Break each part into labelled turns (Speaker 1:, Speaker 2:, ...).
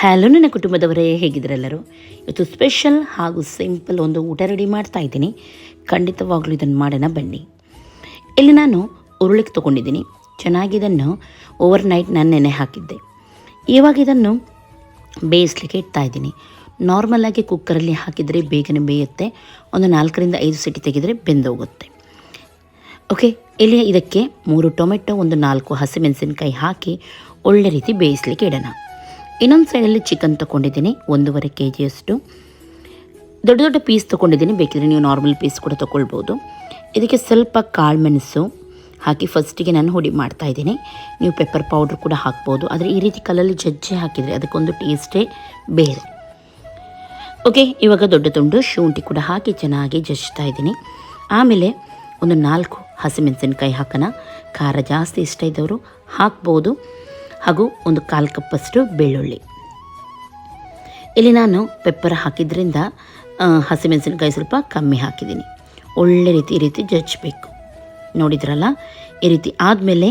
Speaker 1: Hello ನನ್ನ ಕುಟುಂಬದವರೇ ಹೇಗಿದ್ರೆಲ್ಲರೂ ಇವತ್ತು special ಹಾಗೂ ಸಿಂಪಲ್ ಒಂದು ಊಟ ರೆಡಿ ಮಾಡ್ತಾ ಇದ್ದೀನಿ. ಖಂಡಿತವಾಗಲೂ ಇದನ್ನು ಮಾಡೋಣ ಬನ್ನಿ. ಇಲ್ಲಿ ನಾನು ಉರುಳಿಗೆ ತೊಗೊಂಡಿದ್ದೀನಿ. ಚೆನ್ನಾಗಿ ಇದನ್ನು ಓವರ್ ನೈಟ್ ನಾನು ನೆನೆ ಹಾಕಿದ್ದೆ. ಇವಾಗ ಇದನ್ನು ಬೇಯಿಸ್ಲಿಕ್ಕೆ ಇಡ್ತಾ ಇದ್ದೀನಿ. ನಾರ್ಮಲಾಗಿ ಕುಕ್ಕರಲ್ಲಿ ಹಾಕಿದರೆ ಬೇಗನೆ ಬೇಯುತ್ತೆ. ಒಂದು ನಾಲ್ಕರಿಂದ ಐದು ಸಿಟಿ ತೆಗೆದರೆ ಬೆಂದೋಗುತ್ತೆ ಓಕೆ ಇಲ್ಲಿ ಇದಕ್ಕೆ ಮೂರು ಟೊಮೆಟೊ, ಒಂದು ನಾಲ್ಕು ಹಸಿಮೆಣಸಿನಕಾಯಿ ಹಾಕಿ ಒಳ್ಳೆ ರೀತಿ ಬೇಯಿಸ್ಲಿಕ್ಕೆ ಇಡೋಣ. ಇನ್ನೊಂದು ಸೈಡಲ್ಲಿ ಚಿಕನ್ ತೊಗೊಂಡಿದ್ದೀನಿ, ಒಂದೂವರೆ ಕೆ ಜಿಯಷ್ಟು ದೊಡ್ಡ ದೊಡ್ಡ ಪೀಸ್ ತೊಗೊಂಡಿದ್ದೀನಿ, ಬೇಕಿದ್ರೆ ನೀವು ನಾರ್ಮಲ್ ಪೀಸ್ ಕೂಡ ತೊಗೊಳ್ಬೋದು. ಇದಕ್ಕೆ ಸ್ವಲ್ಪ ಕಾಳು ಮೆಣಸು ಹಾಕಿ ಫಸ್ಟಿಗೆ ನಾನು ಹುಡಿ ಮಾಡ್ತಾಯಿದ್ದೀನಿ ನೀವು ಪೆಪ್ಪರ್ ಪೌಡ್ರ್ ಕೂಡ ಹಾಕ್ಬೋದು, ಆದರೆ ಈ ರೀತಿ ಕಲ್ಲಲ್ಲಿ ಜಜ್ಜಿ ಹಾಕಿದರೆ ಅದಕ್ಕೊಂದು ಟೇಸ್ಟೇ ಬೇರೆ. ಓಕೆ ಇವಾಗ ದೊಡ್ಡ ತುಂಡು ಶುಂಠಿ ಕೂಡ ಹಾಕಿ ಚೆನ್ನಾಗಿ ಜಜ್ತಾ ಇದ್ದೀನಿ. ಆಮೇಲೆ ಒಂದು ನಾಲ್ಕು ಹಸಿಮೆಣಸಿನ್ಕಾಯಿ ಹಾಕೋಣ. ಖಾರ ಜಾಸ್ತಿ ಇಷ್ಟ ಇದ್ದವರು ಹಾಕ್ಬೋದು. ಹಾಗೂ ಒಂದು ಕಾಲು ಕಪ್ಪಷ್ಟು ಬೆಳ್ಳುಳ್ಳಿ. ಇಲ್ಲಿ ನಾನು ಪೆಪ್ಪರ್ ಹಾಕಿದ್ರಿಂದ ಹಸಿ ಹಸಿಮೆಣಸಿನಕಾಯಿ ಸ್ವಲ್ಪ ಕಮ್ಮಿ ಹಾಕಿದ್ದೀನಿ. ಒಳ್ಳೆ ರೀತಿ ಈ ರೀತಿ ಜಜ್ಜಬೇಕು. ನೋಡಿದ್ರಲ್ಲ, ಈ ರೀತಿ ಆದಮೇಲೆ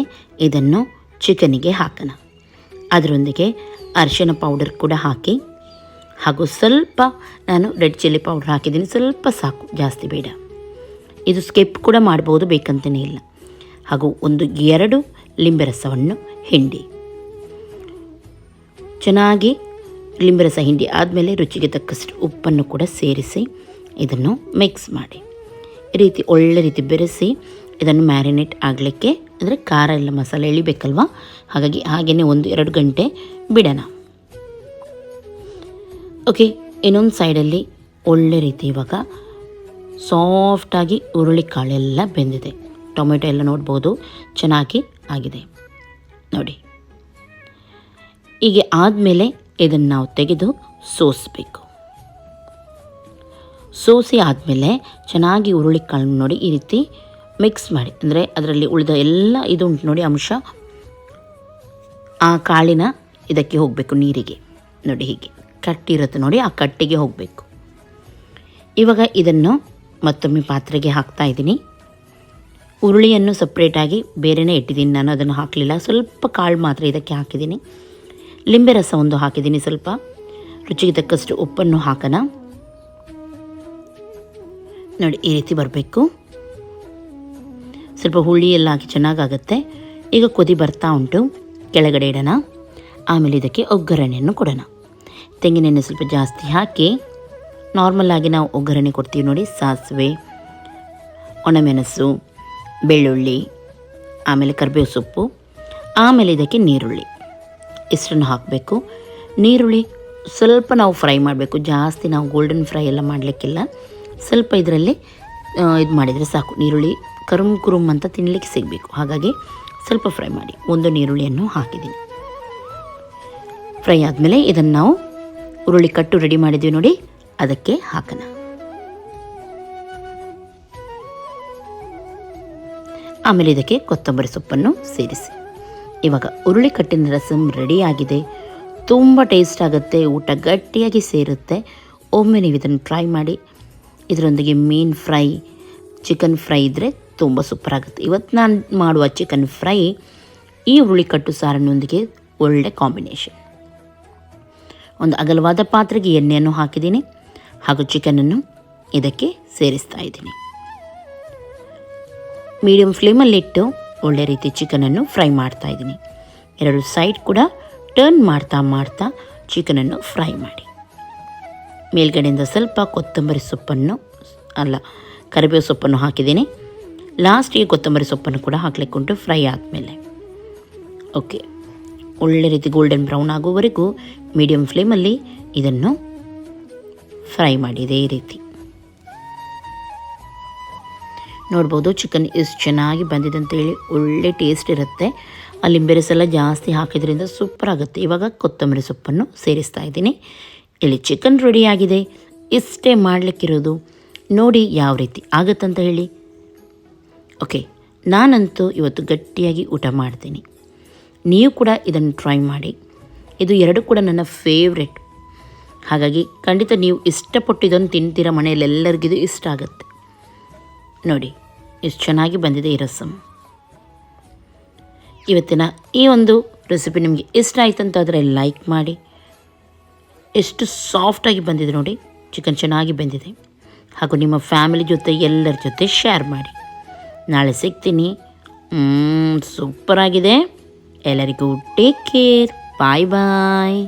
Speaker 1: ಇದನ್ನು ಚಿಕನಿಗೆ ಹಾಕೋಣ. ಅದರೊಂದಿಗೆ ಅರಿಶಿನ ಪೌಡರ್ ಕೂಡ ಹಾಕಿ, ಹಾಗೂ ಸ್ವಲ್ಪ ನಾನು ರೆಡ್ ಚಿಲ್ಲಿ ಪೌಡರ್ ಹಾಕಿದ್ದೀನಿ. ಸ್ವಲ್ಪ ಸಾಕು, ಜಾಸ್ತಿ ಬೇಡ. ಇದು ಸ್ಕಿಪ್ ಕೂಡ ಮಾಡ್ಬೋದು ಬೇಕಂತಲೇ ಇಲ್ಲ. ಹಾಗೂ ಒಂದು ಎರಡು ಲಿಂಬೆ ರಸವನ್ನು, ಹಿಂಡಿ. ಚೆನ್ನಾಗಿ ಲಿಂಬೆ ರಸ ಹಿಂಡಿ ಆದಮೇಲೆ ರುಚಿಗೆ ತಕ್ಕಷ್ಟು ಉಪ್ಪನ್ನು ಕೂಡ ಸೇರಿಸಿ ಇದನ್ನು ಮಿಕ್ಸ್ ಮಾಡಿ. ಈ ರೀತಿ ಒಳ್ಳೆ ರೀತಿ ಬೆರೆಸಿ ಇದನ್ನು ಮ್ಯಾರಿನೇಟ್ ಆಗಲಿಕ್ಕೆ ಅಂದರೆ ಖಾರ ಎಲ್ಲ ಮಸಾಲೆ ಎಳಿಬೇಕಲ್ವ? ಹಾಗಾಗಿ ಹಾಗೆಯೇ ಒಂದು ಎರಡು ಗಂಟೆ ಬಿಡೋಣ. ಓಕೆ ಇನ್ನೊಂದು ಸೈಡಲ್ಲಿ ಒಳ್ಳೆ ರೀತಿ ಇವಾಗ ಸಾಫ್ಟಾಗಿ ಹುರುಳಿಕಾಳೆಲ್ಲ ಬೆಂದಿದೆ. ಟೊಮೆಟೊ ಎಲ್ಲ ನೋಡ್ಬೋದು, ಚೆನ್ನಾಗಿ ಆಗಿದೆ. ನೋಡಿ. ಹೀಗೆ ಆದಮೇಲೆ ಇದನ್ನು ನಾವು ತೆಗೆದು ಸೋಸಬೇಕು. ಸೋಸಿ ಆದಮೇಲೆ ಚೆನ್ನಾಗಿ ಹುರುಳಿಕಾಳು ನೋಡಿ ಈ ರೀತಿ ಮಿಕ್ಸ್ ಮಾಡಿ. ಅಂದರೆ ಅದರಲ್ಲಿ ಉಳಿದ ಎಲ್ಲ ಇದು ನೋಡಿ ಅಂಶ. ಆ ಕಾಳಿನ ಇದಕ್ಕೆ ಹೋಗಬೇಕು ನೀರಿಗೆ. ನೋಡಿ ಹೀಗೆ. ಕಟ್ಟಿರುತ್ತೆ ನೋಡಿ, ಆ ಕಟ್ಟಿಗೆ ಹೋಗಬೇಕು. ಇವಾಗ ಇದನ್ನು ಮತ್ತೊಮ್ಮೆ ಪಾತ್ರೆಗೆ ಹಾಕ್ತಾ ಇದ್ದೀನಿ. ಉರುಳಿಯನ್ನು ಸಪ್ರೇಟಾಗಿ ಬೇರೆನೇ ಇಟ್ಟಿದ್ದೀನಿ. ನಾನು ಅದನ್ನು ಹಾಕಲಿಲ್ಲ. ಸ್ವಲ್ಪ ಕಾಳು ಮಾತ್ರ ಇದಕ್ಕೆ ಹಾಕಿದ್ದೀನಿ. ಲಿಂಬೆ ರಸ ಒಂದು ಹಾಕಿದ್ದೀನಿ ಸ್ವಲ್ಪ. ರುಚಿಗೆ ತಕ್ಕಷ್ಟು ಉಪ್ಪನ್ನು ಹಾಕೋಣ. ನೋಡಿ, ಈ ರೀತಿ ಬರಬೇಕು. ಸ್ವಲ್ಪ ಹುಳಿ ಎಲ್ಲ ಹಾಕಿ ಚೆನ್ನಾಗಾಗತ್ತೆ. ಈಗ ಕುದಿ ಬರ್ತಾ ಉಂಟು. ಕೆಳಗಡೆ ಇಡೋಣ. ಆಮೇಲೆ ಇದಕ್ಕೆ ಒಗ್ಗರಣೆಯನ್ನು ಕೊಡೋಣ. ತೆಂಗಿನೆಣ್ಣೆ ಸ್ವಲ್ಪ ಜಾಸ್ತಿ ಹಾಕಿ ನಾರ್ಮಲಾಗಿ ನಾವು ಒಗ್ಗರಣೆ ಕೊಡ್ತೀವಿ ನೋಡಿ, ಸಾಸಿವೆ, ಒಣಮೆಣಸು, ಬೆಳ್ಳುಳ್ಳಿ, ಆಮೇಲೆ ಕರಿಬೇವು ಸೊಪ್ಪು, ಆಮೇಲೆ ಇದಕ್ಕೆ ನೀರುಳ್ಳಿ. ಇಷ್ಟನ್ನು ಹಾಕಬೇಕು. ನೀರುಳ್ಳಿ ಸ್ವಲ್ಪ ನಾವು ಫ್ರೈ ಮಾಡಬೇಕು. ಜಾಸ್ತಿ ನಾವು ಗೋಲ್ಡನ್ ಫ್ರೈ ಎಲ್ಲ ಮಾಡಲಿಕ್ಕಿಲ್ಲ. ಸ್ವಲ್ಪ ಇದರಲ್ಲಿ ಇದು ಮಾಡಿದರೆ ಸಾಕು. ನೀರುಳ್ಳಿ ಕರುಮ್ ಕುರುಮ್ ಅಂತ ತಿನ್ನಲಿಕ್ಕೆ ಸಿಗಬೇಕು. ಹಾಗಾಗಿ ಸ್ವಲ್ಪ ಫ್ರೈ ಮಾಡಿ. ಒಂದು ನೀರುಳ್ಳಿಯನ್ನು ಹಾಕಿದ್ದೀನಿ. ಫ್ರೈ ಆದಮೇಲೆ ಇದನ್ನು ನಾವು ಉರುಳಿ ಕಟ್ಟು ರೆಡಿ ಮಾಡಿದ್ವಿ ನೋಡಿ, ಅದಕ್ಕೆ ಹಾಕೋಣ. ಆಮೇಲೆ ಇದಕ್ಕೆ ಕೊತ್ತಂಬರಿ ಸೊಪ್ಪನ್ನು ಸೇರಿಸಿ. ಇವಾಗ ಉರುಳಿಕಟ್ಟಿನ ರಸಂ ರೆಡಿಯಾಗಿದೆ. ತುಂಬ ಟೇಸ್ಟ್ ಆಗುತ್ತೆ, ಊಟ ಗಟ್ಟಿಯಾಗಿ ಸೇರುತ್ತೆ. ಒಮ್ಮೆ ನೀವು ಇದನ್ನು ಟ್ರೈ ಮಾಡಿ. ಇದರೊಂದಿಗೆ ಮೀನ್ ಫ್ರೈ ಚಿಕನ್ ಫ್ರೈ ಇದ್ದರೆ ತುಂಬ ಸೂಪರ್ ಆಗುತ್ತೆ. ಇವತ್ತು ನಾನು ಮಾಡುವ ಚಿಕನ್ ಫ್ರೈ ಈ ಹುರುಳಿಕಟ್ಟು ಸಾರಿನೊಂದಿಗೆ ಒಳ್ಳೆ ಕಾಂಬಿನೇಷನ್ ಒಂದು ಅಗಲವಾದ ಪಾತ್ರೆಗೆ ಎಣ್ಣೆಯನ್ನು ಹಾಕಿದ್ದೀನಿ. ಹಾಗೂ ಚಿಕನನ್ನು ಇದಕ್ಕೆ ಸೇರಿಸ್ತಾ ಇದ್ದೀನಿ. ಮೀಡಿಯಮ್ ಫ್ಲೇಮಲ್ಲಿಟ್ಟು ಒಳ್ಳೆ ರೀತಿ ಚಿಕನನ್ನು ಫ್ರೈ ಮಾಡ್ತಾ ಇದ್ದೀನಿ. ಎರಡು ಸೈಡ್ ಕೂಡ ಟರ್ನ್ ಮಾಡ್ತಾ ಮಾಡ್ತಾ ಚಿಕನನ್ನು ಫ್ರೈ ಮಾಡಿ. ಮೇಲ್ಗಡೆಯಿಂದ ಸ್ವಲ್ಪ ಕೊತ್ತಂಬರಿ ಸೊಪ್ಪನ್ನು, ಅಲ್ಲ, ಕರಿಬೇವು ಸೊಪ್ಪನ್ನು ಹಾಕಿದ್ದೀನಿ. ಲಾಸ್ಟಿಗೆ ಕೊತ್ತಂಬರಿ ಸೊಪ್ಪನ್ನು ಕೂಡ ಹಾಕಲಿಕ್ಕೆ ಉಂಟು ಫ್ರೈ ಆದಮೇಲೆ. ಓಕೆ ಒಳ್ಳೆ ರೀತಿ ಗೋಲ್ಡನ್ ಬ್ರೌನ್ ಆಗುವವರೆಗೂ ಮೀಡಿಯಮ್ ಫ್ಲೇಮಲ್ಲಿ ಇದನ್ನು ಫ್ರೈ ಮಾಡಿ, ಇದೇ ರೀತಿ. ನೋಡ್ಬೋದು ಚಿಕನ್ ಎಷ್ಟು ಚೆನ್ನಾಗಿ ಬಂದಿದೆ ಅಂತೇಳಿ ಒಳ್ಳೆ ಟೇಸ್ಟ್ ಇರುತ್ತೆ. ಆ ಲಿಂಬೆ ರಸ ಎಲ್ಲ ಜಾಸ್ತಿ ಹಾಕಿದ್ರಿಂದ ಸೂಪರ್ ಆಗುತ್ತೆ. ಇವಾಗ ಕೊತ್ತಂಬರಿ ಸೊಪ್ಪನ್ನು ಸೇರಿಸ್ತಾ ಇದ್ದೀನಿ. ಇಲ್ಲಿ ಚಿಕನ್ ರೆಡಿಯಾಗಿದೆ ಇಷ್ಟೇ ಮಾಡಲಿಕ್ಕಿರೋದು. ನೋಡಿ ಯಾವ ರೀತಿ ಆಗುತ್ತಂತ ಹೇಳಿ. ಓಕೆ ನಾನಂತೂ ಇವತ್ತು ಗಟ್ಟಿಯಾಗಿ ಊಟ ಮಾಡ್ತೀನಿ. ನೀವು ಕೂಡ ಇದನ್ನು ಟ್ರೈ ಮಾಡಿ. ಇದು ಎರಡು ಕೂಡ ನನ್ನ ಫೇವ್ರೆಟ್ ಹಾಗಾಗಿ ಖಂಡಿತ ನೀವು ಇಷ್ಟಪಟ್ಟು ಇದನ್ನು ತಿಂತೀರ ಮನೆಯಲ್ಲೆಲ್ಲರಿಗಿದು ಇಷ್ಟ ಆಗುತ್ತೆ. ನೋಡಿ, ಎಷ್ಟು ಚೆನ್ನಾಗಿ ಬಂದಿದೆ ಈ ರಸಮ್ ಇವತ್ತಿನ ಈ ಒಂದು ರೆಸಿಪಿ ನಿಮಗೆ ಇಷ್ಟ ಆಯಿತು ಅಂತಾದರೆ ಲೈಕ್ ಮಾಡಿ. ಎಷ್ಟು ಸಾಫ್ಟಾಗಿ ಬಂದಿದೆ ನೋಡಿ ಚಿಕನ್ ಚೆನ್ನಾಗಿ ಬಂದಿದೆ. ಹಾಗೂ ನಿಮ್ಮ ಫ್ಯಾಮಿಲಿ ಜೊತೆ, ಎಲ್ಲರ ಜೊತೆ ಶೇರ್ ಮಾಡಿ. ನಾಳೆ ಸಿಗ್ತೀನಿ. ಸೂಪರಾಗಿದೆ ಎಲ್ಲರಿಗೂ ಟೇಕ್ ಕೇರ್ ಬಾಯ್ ಬಾಯ್